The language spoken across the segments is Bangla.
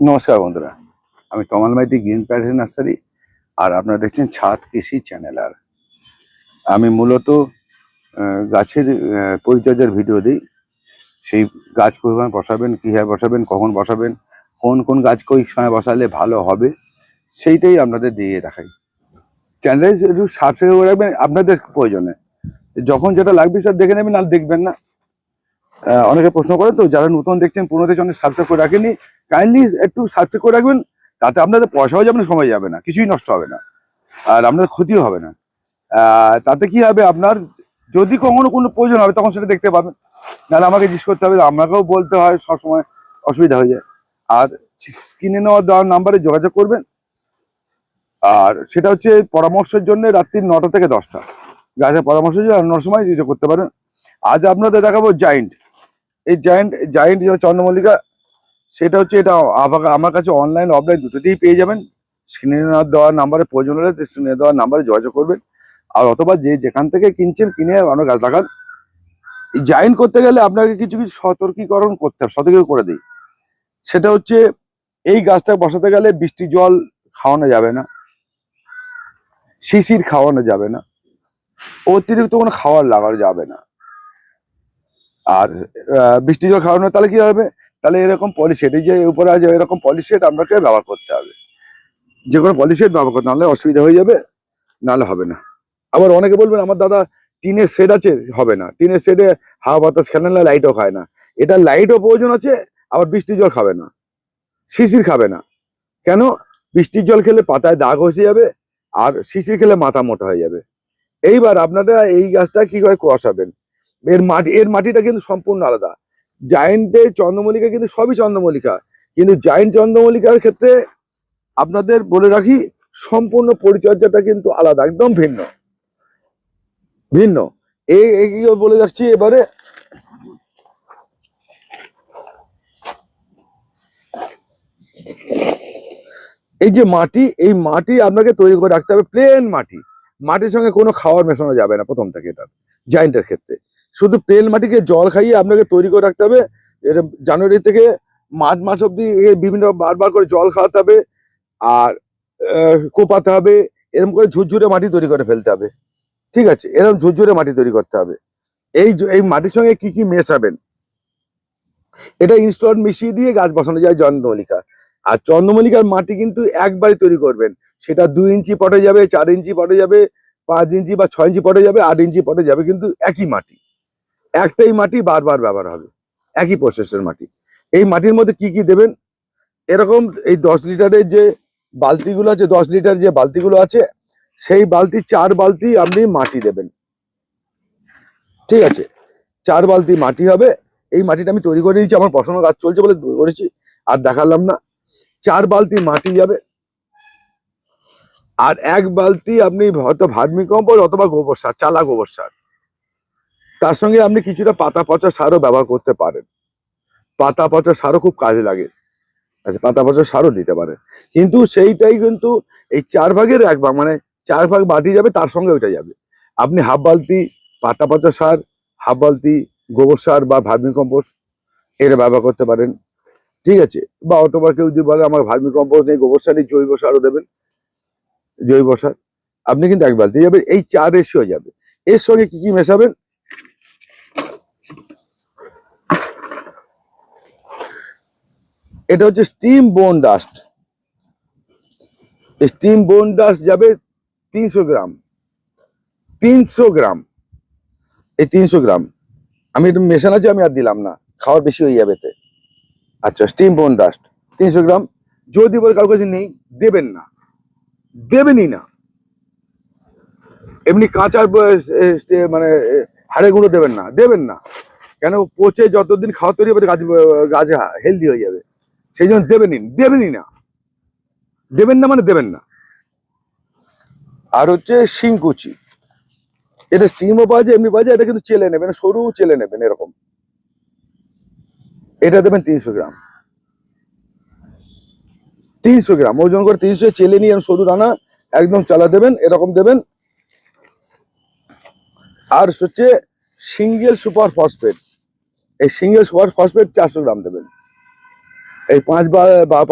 নমস্কার বন্ধুরা, আমি Tamal Maity green parent nursery আর আপনারা দেখছেন ছাদ কৃষি চ্যানেল আর। আমি মূলত গাছের পরিচর্যার ভিডিও দিই। সেই গাছ কীভাবে বসাবেন কীভাবে বসাবেন, কখন বসাবেন, কোন কোন গাছ কই সময় বসালে ভালো হবে, সেইটাই আপনাদের দিয়ে দেখাই। চ্যানেলে একটু সাবস্ক্রাইব করে রাখবেন, আপনাদের প্রয়োজনে। যখন যেটা লাগবে স্যার দেখে নেবেন, আর দেখবেন না। অনেকে প্রশ্ন করে তো, যারা নতুন দেখছেন, পুরোনো দেখছেন, অনেক সাবস্ক্রাইব করে রাখেনি কাইন্ডলি একটু সাবস্ক্রাইব করে রাখবেন, তাতে আপনাদের পয়সাও যাবে না সময় যাবে না, কিছুই নষ্ট হবে না, আর আপনাদের ক্ষতিও হবে না। তাতে কি হবে আপনার, যদি কখনো কোনো প্রয়োজন হবে, তখন সেটা দেখতে পাবেন। নাহলে আমাকে জিজ্ঞেস করতে হবে, আমাকেও বলতে হয়, সবসময় অসুবিধা হয়ে যায়। আর স্ক্রিনে নেওয়া দেওয়ার নাম্বারে যোগাযোগ করবেন। আর সেটা হচ্ছে পরামর্শের জন্য রাত্রি নটা থেকে দশটা। গাছের পরামর্শ জন্য সময় যেটা করতে পারেন। আজ আপনাদের দেখাবো জায়েন্ট এই জায়েন্ট জায়েন্ট যেটা চন্দ্রমল্লিকা, সেটা হচ্ছে এটা আমার কাছে অনলাইন অফলাইন দুটোতেই পেয়ে যাবেন। স্ক্রিনে দেওয়ার নাম্বারে প্রয়োজন হলে স্ক্রিনে দেওয়ার নাম্বারে যোগাযোগ করবেন। আর অথবা যে যেখান থেকে কিনছেন, কিনে আপনার গাছ লাগান। এই জয়েন করতে গেলে আপনাকে কিছু কিছু সতর্কীকরণ করতে হবে, সতর্ক করে দিই। সেটা হচ্ছে, এই গাছটা বসাতে গেলে বৃষ্টি জল খাওয়ানো যাবে না। শিশির খাওয়ানো যাবে না। অতিরিক্ত কোনো খাওয়ার লাগানো যাবে না। আর বৃষ্টি জল খাওয়ানো, তাহলে কি হবে? তাহলে এরকম পলিশেট এই যে উপরে আছে, এরকম পলিশেট আপনাকে ব্যবহার করতে হবে। যে কোনো পলিশেট ব্যবহার করতে নাহলে অসুবিধা হয়ে যাবে, নাহলে হবে না। আবার অনেকে বলবেন, আমার দাদা টিনের শেড আছে, হবে না। টিনের শেডে হাওয়া বাতাস খেলে না লাইটও খায় না। এটা লাইটও প্রয়োজন আছে, আবার বৃষ্টির জল খাবে না। শিশির খাবে না। কেন? বৃষ্টির জল খেলে পাতায় দাগ হয়ে যাবে, আর শিশির খেলে মাথা মোটা হয়ে যাবে। এইবার আপনারা এই গাছটা কি করে কষাবেন? এর মাটি, এর মাটিটা কিন্তু সম্পূর্ণ আলাদা। জায়েন্টের চন্দ্রমল্লিকা কিন্তু সবই চন্দ্রমল্লিকা। কিন্তু জায়েন্ট চন্দ্রমল্লিকার ক্ষেত্রে আপনাদের বলে রাখি, সম্পূর্ণ পরিচর্যাটা কিন্তু আলাদা, একদম ভিন্ন। ভিন্ন। এই বলে যাচ্ছি এবারে? এই যে মাটি, এই মাটি আপনাকে তৈরি করে রাখতে হবে প্লেন মাটি। মাটির সঙ্গে কোনো খাওয়ার মেশানো যাবে না প্রথম থেকে এটা জায়েন্টের ক্ষেত্রে। শুধু প্লেন মাটিকে জল খাইয়ে আপনাকে তৈরি করে রাখতে হবে। এটা জানুয়ারি থেকে মার্চ মাস অব্দি বিভিন্ন বারবার করে জল খাওয়াতে হবে। আর কোপাতে হবে। এরকম করে ঝুরঝুরে মাটি তৈরি করে ফেলতে হবে। ঠিক আছে? এরকম ঝুরঝুরে মাটি তৈরি করতে হবে। এই এই মাটির সঙ্গে কি কি মেশাবেন? এটা ইনস্টল মিশিয়ে দিয়ে গাছ বসানো যায় চন্দ্রমল্লিকা। আর চন্দ্রমল্লিকার মাটি কিন্তু একবারই তৈরি করবেন। সেটা দুই ইঞ্চি পটে যাবে, চার ইঞ্চি পটে যাবে, পাঁচ ইঞ্চি বা ছয় ইঞ্চি পটে যাবে, আট ইঞ্চি পটে যাবে, কিন্তু একই মাটি। একটাই মাটি বারবার ব্যবহার হবে। একই প্রসেসের মাটি। এই মাটির মধ্যে কি কি দেবেন? এরকম এই দশ লিটারের যে বালতিগুলো আছে, দশ লিটার যে বালতিগুলো আছে, সেই বালতি, চার বালতি আপনি মাটি দেবেন। ঠিক আছে? চার বালতি মাটি হবে। এই মাটিটা আমি তৈরি করে নিয়েছি, আমার পছন্দ গাছ চলছে বলে করেছি, আর দেখালাম না। চার বালতি মাটি যাবে। আর এক বালতি আপনি হয়তো ভার্মি অথবা গোবর সার, চালা গোবর সার। তার সঙ্গে আপনি কিছুটা পাতা পচা সারও ব্যবহার করতে পারেন। পাতা পচা সারও খুব কাজে লাগে। আচ্ছা পাতা পচা সারও দিতে পারেন। কিন্তু সেইটাই কিন্তু এই চার ভাগের এক ভাগ মানে চার ভাগ মাটি যাবে তার সঙ্গে ওইটা যাবে। আপনি হাফ বালতি পাতা পচা সার হাফ বালতি গোবর সার বা ভার্মি কম্পোস্ট এটা ব্যবহার করতে পারেন। ঠিক আছে? বা অথবা কেউ যদি বলে আমার ভার্মি কম্পোস্ট নেই গোবর সার নেই, জৈব সারও দেবেন। জৈব সার আপনি কিন্তু এক বালতি যাবে এই চার রেশিও যাবে। এর সঙ্গে কি কি মেশাবেন? এটা হচ্ছে স্টিম বোন ডাস্ট স্টিম বোন ডাস্ট যাবে তিনশো গ্রাম। তিনশো গ্রাম। এই তিনশো গ্রাম। আমি একটু মেশানো আছে আমি আর দিলাম না। খাওয়ার বেশি হয়ে যাবে আচ্ছা স্টিম বোন ডাস্ট তিনশো গ্রাম। যদি বলে কারও কাছে নেই দেবেন না। দেবেনই না। এমনি কাঁচা ব- এ, এ, মানে হাড়ে গুঁড়ো দেবেন না দেবেন না। কেন পচে যতদিন খাওয়া তৈরি হবে গাছ গাছ হেলদি হয়ে যাবে। সেই জন্য দেবেনই দেবেনই না। দেবেন না মানে দেবেন না। আর হচ্ছে শিংকুচি এটা স্টিমও পাওয়া যায়, এমনি পাওয়া যায়, এটা কিন্তু চেলে নেবেন, সরু চেলে নেবেন, এরকম। এটা দেবেন তিনশো গ্রাম। তিনশো গ্রাম, ওজন করে তিনশো, চেলে নিয়ে সরু দানা একদম চালা দেবেন, এরকম দেবেন। আর হচ্ছে সিঙ্গেল সুপার ফসফেট। এই সিঙ্গেল সুপার ফসফেট চারশো গ্রাম দেবেন। এই পাঁচ বা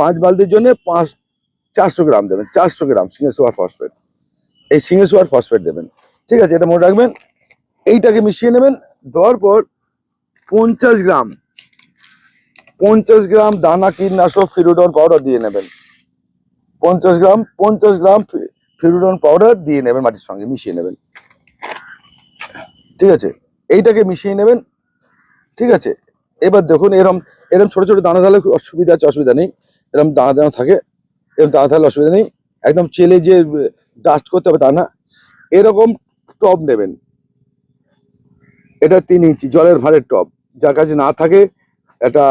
পাঁচ বালতির জন্য পাঁচ, চারশো গ্রাম দেবেন, চারশো গ্রাম সিঙ্গেল সুপার ফসফেট। এই সিঙ্গেল সুপার ফসফেট দেবেন। ঠিক আছে, এটা মনে রাখবেন। এইটাকে মিশিয়ে নেবেন, দেওয়ার পর পঞ্চাশ গ্রাম পঞ্চাশ গ্রাম দানা কীটনাশক ফিরুডন পাউডার দিয়ে নেবেন। পঞ্চাশ গ্রাম পঞ্চাশ গ্রাম ফিরুডন পাউডার দিয়ে নেবেন মাটির সঙ্গে মিশিয়ে নেবেন। ঠিক আছে? এইটাকে মিশিয়ে নেবেন। ঠিক আছে? এবার দেখুন, এরম এরম ছোট ছোট দানা ধালে অসুবিধা আছে, অসুবিধা নেই। এরম দানা দানা থাকে, এরম দানা ধালে অসুবিধা নেই। একদম চেলে যে ডাস্ট করতে হবে তা না। এরকম টব নেবেন। এটা তিন ইঞ্চি, জলের ভারের টব যার কাছে না থাকে, একটা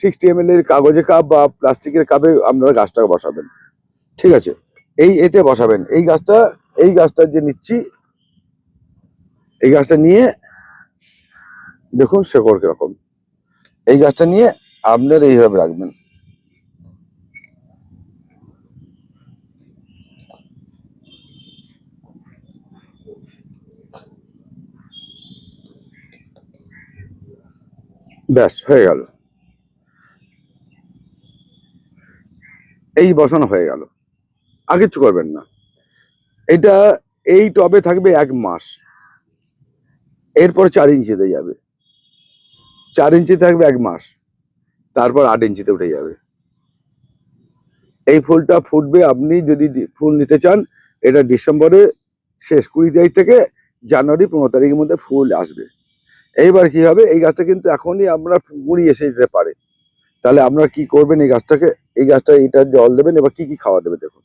সিক্সটি এম এর কাগজের কাপ বা প্লাস্টিকের কাপে আপনারা গাছটাকে বসাবেন। ঠিক আছে? এই এতে বসাবেন। এই গাছটা এই গাছটা যে নিচ্ছি এই গাছটা নিয়ে দেখুন শেকড় কীরকম। এই গাছটা নিয়ে আপনার এইভাবে রাখবেন। ব্যাস, হয়ে গেল। এই বসানো হয়ে গেল। আর কিচ্ছু করবেন না। এটা এই টবে থাকবে এক মাস। এরপর চার ইঞ্চিতে যাবে। চার ইঞ্চি থাকবে এক মাস। তারপর আট ইঞ্চিতে উঠে যাবে। এই ফুলটা ফুটবে আপনি যদি ফুল নিতে চান, এটা ডিসেম্বরে শেষ কুড়ি তারিখ থেকে জানুয়ারি পনেরো তারিখের মধ্যে ফুল আসবে। এইবার কি হবে? এই গাছটা কিন্তু এখনই আমরা কুড়ি এসে যেতে পারে। তাহলে আপনারা কি করবেন এই গাছটাকে? এই গাছটা এটা জল দেবেন, এবার কি কি খাওয়া দেবে দেখুন।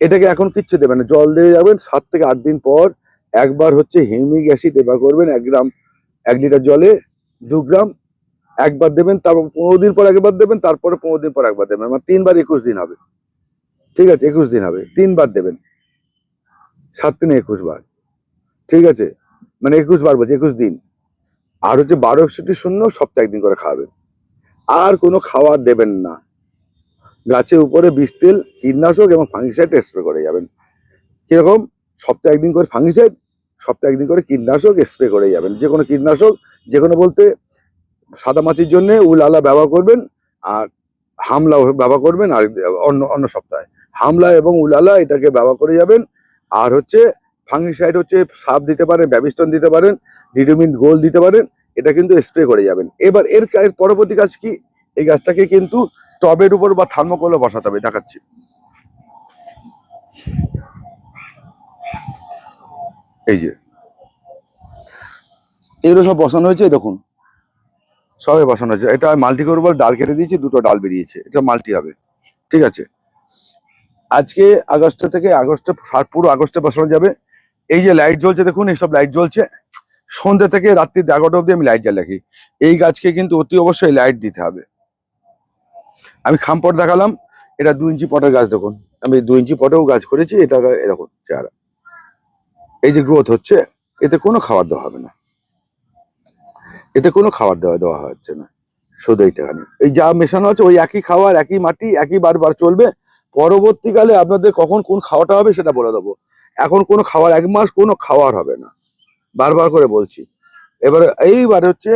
এটাকে এখন কিচ্ছু দেবেন জল দিয়ে যাবেন সাত থেকে আট দিন পর একবার হচ্ছে হিউমিক অ্যাসিড এবার করবেন এক গ্রাম, এক লিটার জলে দু গ্রাম, একবার দেবেন, তারপর পনেরো দিন পর একবার দেবেন, তারপরে পনেরো দিন পর একবার দেবেন। মানে তিনবার একুশ দিন হবে। ঠিক আছে, একুশ দিন হবে। তিনবার দেবেন। সাত দিনে একুশ বার। ঠিক আছে? মানে একুশ বার বলছি, একুশ দিন। আর হচ্ছে বারো একষট্টি শূন্য সপ্তাহে একদিন করে খাওয়াবেন। আর কোনো খাবার দেবেন না। গাছের উপরে বিষ তেল, কীটনাশক এবং ফাঙ্গিসাইড স্প্রে করে যাবেন। কীরকম? সপ্তাহে একদিন করে ফাঙ্গিসাইড সপ্তাহে একদিন করে কীটনাশক স্প্রে করে যাবেন। যে কোনো কীটনাশক, যে কোনো বলতে সাদা মাছির জন্য উলালা ব্যবহার করবেন আর হামলা ব্যবহার করবেন আর অন্য অন্য সপ্তাহে। হামলা এবং উলালা এটাকে ব্যবহার করে যাবেন। আর হচ্ছে ফাঙ্গিসাইড হচ্ছে সাপ দিতে পারেন, ব্যাবিস্টন দিতে পারেন ডিডোমিন গোল দিতে পারেন, এটা কিন্তু স্প্রে করে যাবেন। এবার এর এর পরবর্তী কাজ কি? এই গাছটাকে কিন্তু টবের উপর বা থার্মোকলে বসাতে হবে, দেখাচ্ছি। এই যে। এগুলো সব বসানো হয়েছে দেখুন। সবাই বসানো হয়েছে। এটা মাল্টি করব ডাল কেটে দিয়েছি, দুটো ডাল বেরিয়েছে। এটা মাল্টি হবে। ঠিক আছে? আজকে আগস্ট থেকে আগস্টে পুরো আগস্টে বসানো যাবে। এই যে লাইট জ্বলছে, দেখুন এইসব লাইট জ্বলছে। সন্ধ্যে থেকে রাত্রি এগারোটা অবধি আমি লাইট জ্বালিয়ে রাখি। এই গাছকে কিন্তু অতি অবশ্যই লাইট দিতে হবে। আমি খামপট দেখালাম। এটা দু ইঞ্চি পটের গাছ, দেখুন। আমি দু ইঞ্চি পটেও গাছ করেছি, এটা এরকম চেহারা। এই যে গ্রোথ হচ্ছে, এতে কোনো খাবার দেওয়া হবে না। এতে কোনো খাবার দেওয়া দেওয়া হচ্ছে না। শুধু এইটাখানি। এই যা মেশানো আছে, ওই একই খাবার একই মাটি, একই বারবার চলবে। পরবর্তীকালে আপনাদের কখন কোন খাওয়াটা হবে সেটা বলে দেবো। এখন কোনো খাবার এক মাস কোনো খাওয়ার হবে না। বারবার করে বলছি। এবারে এইবার হচ্ছে,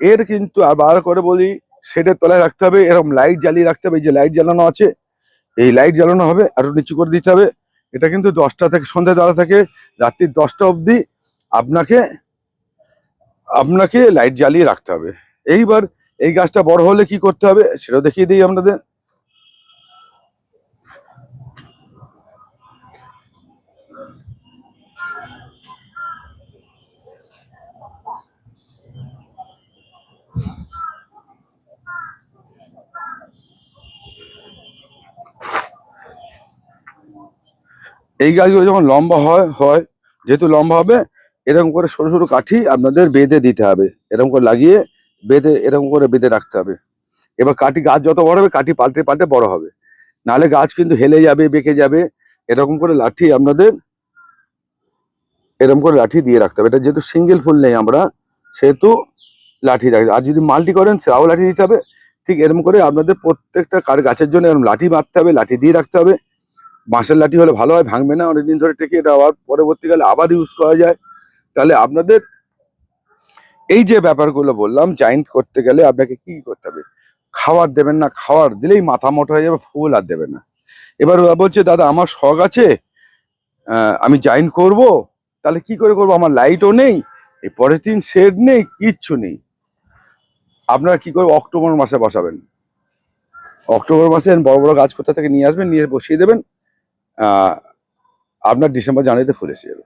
এর কিন্তু আর বার করে বলি, শেডের তলায় রাখতে হবে, এরকম লাইট জ্বালিয়ে রাখতে হবে। এই যে লাইট জ্বালানো আছে, এই লাইট জ্বালানো হবে, আরও নিচু করে দিতে হবে। এটা কিন্তু দশটা থেকে, সন্ধ্যা দ্বারা থেকে রাত্রি দশটা অবধি আপনাকে আপনাকে লাইট জ্বালিয়ে রাখতে হবে। এইবার এই গাছটা বড় হলে কি করতে হবে সেটাও দেখিয়ে দিই আপনাদের। এই গাছগুলো যখন লম্বা হয় হয়, যেহেতু লম্বা হবে, এরকম করে সরু সরু কাঠি আপনাদের বেঁধে দিতে হবে। এরকম করে লাগিয়ে বেঁধে, এরকম করে বেঁধে রাখতে হবে। এবার কাঠি, গাছ যত বড় হবে, কাঠি পাল্টে পাল্টে বড় হবে। নাহলে গাছ কিন্তু হেলে যাবে, বেঁকে যাবে। এরকম করে লাঠি আপনাদের এরকম করে লাঠি দিয়ে রাখতে হবে। এটা যেহেতু সিঙ্গেল ফুল নেই আমরা, সেহেতু লাঠি রাখতে আর যদি মাল্টি করেন, সেটাও লাঠি দিতে হবে। ঠিক এরকম করে আপনাদের প্রত্যেকটা কার গাছের জন্য এরকম লাঠি মারতে হবে, লাঠি দিয়ে রাখতে হবে। বাঁশের লাঠি হলে ভালো হয়, ভাঙবে না, অনেকদিন ধরে টেকে এটা আবার পরবর্তীকালে আবার ইউজ করা যায়। তাহলে আপনাদের এই যে ব্যাপারগুলো বললাম জয়েন্ট করতে গেলে আপনাকে কি করতে হবে? খাওয়ার দেবেন না, খাওয়ার দিলেই মাথা মোটা হয়ে যাবে, ফুল আর দেবেন না। এবার ওরা বলছে, দাদা, আমার শখ আছে আমি জয়েন করব, তাহলে কি করে করব? আমার লাইটও নেই পরের দিন শেড নেই, কিচ্ছু নেই। আপনারা কি করে অক্টোবর মাসে বসাবেন? অক্টোবর মাসে বড় বড় গাছ কোথা থেকে নিয়ে আসবেন, নিয়ে বসিয়ে দেবেন আপনার ডিসেম্বর জানুয়ারিতে ফুল এসে যাবে।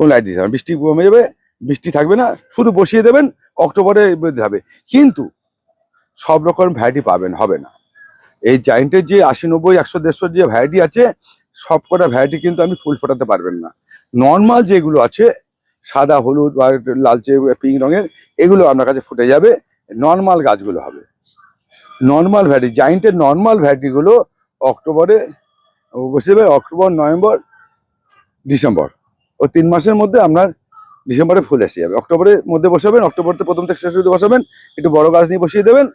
কোন লাইট দিতে হবে বৃষ্টি কমে যাবে, বৃষ্টি থাকবে না, শুধু বসিয়ে দেবেন, অক্টোবরে হবে কিন্তু সব রকম ভ্যারাইটি পাবেন, হবে না। এই জায়েন্টের যে আশি, নব্বই, একশো, দেড়শো যে ভ্যারাইটি আছে সব কটা ভ্যারাইটি কিন্তু আপনি ফুল ফোটাতে পারবেন না। নর্মাল যেগুলো আছে, সাদা, হলুদ বা লালচে পিঙ্ক রঙের, এগুলো আপনার কাছে ফুটে যাবে নর্মাল গাছগুলো হবে। নর্মাল ভ্যারাইটি জায়েন্টের নর্মাল ভ্যারাইটিগুলো অক্টোবরে বসে অক্টোবর, নভেম্বর, ডিসেম্বর। ও তিন মাসের মধ্যে আপনার ডিসেম্বরে ফুল এসে যাবে। অক্টোবরের মধ্যে বসাবেন, অক্টোবরতে প্রথম থেকে শেষ বসাবেন, একটু বড় গাছ নিয়ে বসিয়ে দেবেন,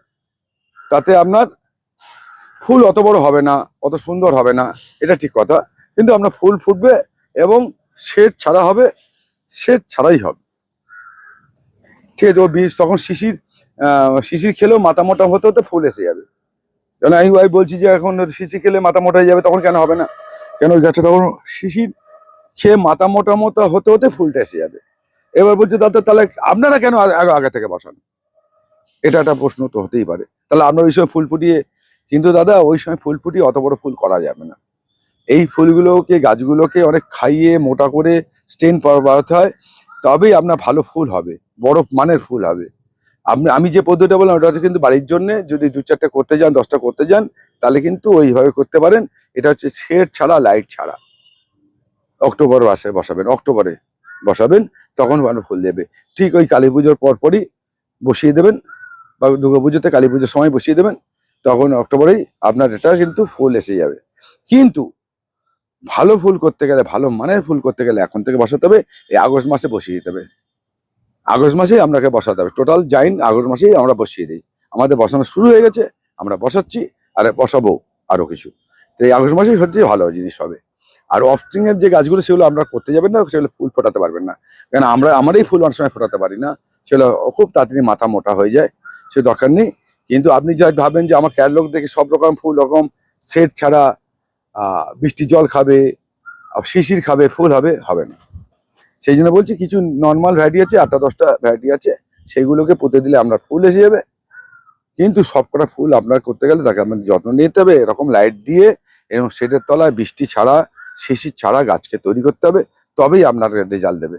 তাতে আপনার ফুল অত বড় হবে না, অত সুন্দর হবে না, এটা ঠিক কথা। কিন্তু আপনার ফুল ফুটবে এবং শেড ছাড়া হবে, শেড ছাড়াই হবে। ঠিক আছে, ও বীজ তখন শিশির শিশির খেলেও মাথা মোটা হতে হতে ফুল এসে যাবে। কেন আমি ওই বলছি যে এখন শিশি খেলে মাথা মোটা হয়ে যাবে, তখন কেন হবে না? কেন ওই গাছটা? তখন শিশির খেয়ে মাথা মোটা মোটা হতে হতে ফুলটা এসে যাবে। এবার বলছে, দাদা, তাহলে আপনারা কেন আগে থেকে বসান? এটা একটা প্রশ্ন তো হতেই পারে। তাহলে আপনার ওই সময় ফুল ফুটিয়ে, কিন্তু দাদা, ওই সময় ফুল ফুটিয়ে অত বড় ফুল করা যাবে না। এই ফুলগুলোকে, গাছগুলোকে অনেক খাইয়ে, মোটা করে, স্টেন বাড়াতে হয়, তবেই আপনার ভালো ফুল হবে, বড় মানের ফুল হবে। আমি যে পদ্ধতিটা বললাম, ওটা হচ্ছে কিন্তু বাড়ির জন্য যদি দু চারটে করতে যান, দশটা করতে যান, তাহলে কিন্তু ওইভাবে করতে পারেন। এটা হচ্ছে শেড ছাড়া, লাইট ছাড়া। অক্টোবর মাসে বসাবেন, অক্টোবরে বসাবেন, তখন ফুল দেবে। ঠিক ওই কালী পুজোর পরপরই বসিয়ে দেবেন, বা দুর্গা পুজোতে কালী পুজোর সময় বসিয়ে দেবেন, তখন অক্টোবরেই আপনার এটা কিন্তু ফুল এসে যাবে। কিন্তু ভালো ফুল করতে গেলে, ভালো মানের ফুল করতে গেলে এখন থেকে বসাতে হবে, এই আগস্ট মাসে বসিয়ে দিতে হবে। আগস্ট মাসেই আপনাকে বসাতে হবে। টোটাল জাইন আগস্ট মাসেই আমরা বসিয়ে দিই। আমাদের বসানো শুরু হয়ে গেছে, আমরা বসাচ্ছি, আর বসাবো আরও কিছু। তো এই আগস্ট মাসেই সত্যি ভালো জিনিস হবে। আর অফস্প্রিং এর যে গাছগুলো, সেগুলো আমরা করতে যাবেন না, সেগুলো ফুল ফোটাতে পারবেন না। কেন, আমরা, আমারই ফুল অনেক সময় ফোটাতে পারি না। সেগুলো খুব তাড়াতাড়ি মাথা মোটা হয়ে যায়, সে দরকার নেই। কিন্তু আপনি যা ভাবেন যে আমার ক্যাটলগ দেখে সব রকম ফুল, রকম সেট ছাড়া বৃষ্টি জল খাবে, শিশির খাবে, ফুল হবে হবে না। সেই জন্য বলছি কিছু নর্মাল ভ্যারাইটি আছে, আটটা, দশটা ভ্যারাইটি আছে, সেইগুলোকে পুঁতে দিলে আপনার ফুল এসে যাবে। কিন্তু সবকটা ফুল আপনার করতে গেলে তাকে আপনার যত্ন নিতে হবে, এরকম লাইট দিয়ে এবং সেটের তলায়, বৃষ্টি ছাড়া শিশির ছাড়া গাছকে তৈরি করতে হবে, তবেই আপনার রেজাল্ট দেবে।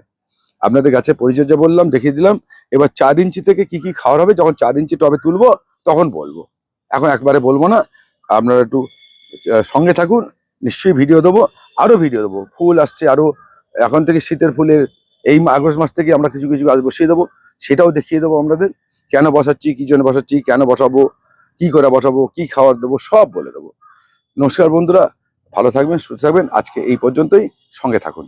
আপনাদের গাছের পরিচর্যা বললাম, দেখিয়ে দিলাম। এবার চার ইঞ্চি থেকে কি কি খাওয়ার হবে, যখন চার ইঞ্চি টবে তুলবো, তখন বলব। এখন একবারে বলব না, আপনারা একটু সঙ্গে থাকুন, নিশ্চয়ই ভিডিও দেবো আরও ভিডিও দেবো। ফুল আসছে আরও এখন থেকে শীতের ফুলের এই আগস্ট মাস থেকে আমরা কিছু কিছু গাছ বসিয়ে দেবো। সেটাও দেখিয়ে দেবো আমাদের। কেন বসাচ্ছি, কি জন্য বসাচ্ছি, কেন বসাবো, কি করে বসাবো, কি খাবার দেবো, সব বলে দেবো। নমস্কার বন্ধুরা, ভালো থাকবেন, সুস্থ থাকবেন। আজকে এই পর্যন্তই, সঙ্গে থাকুন।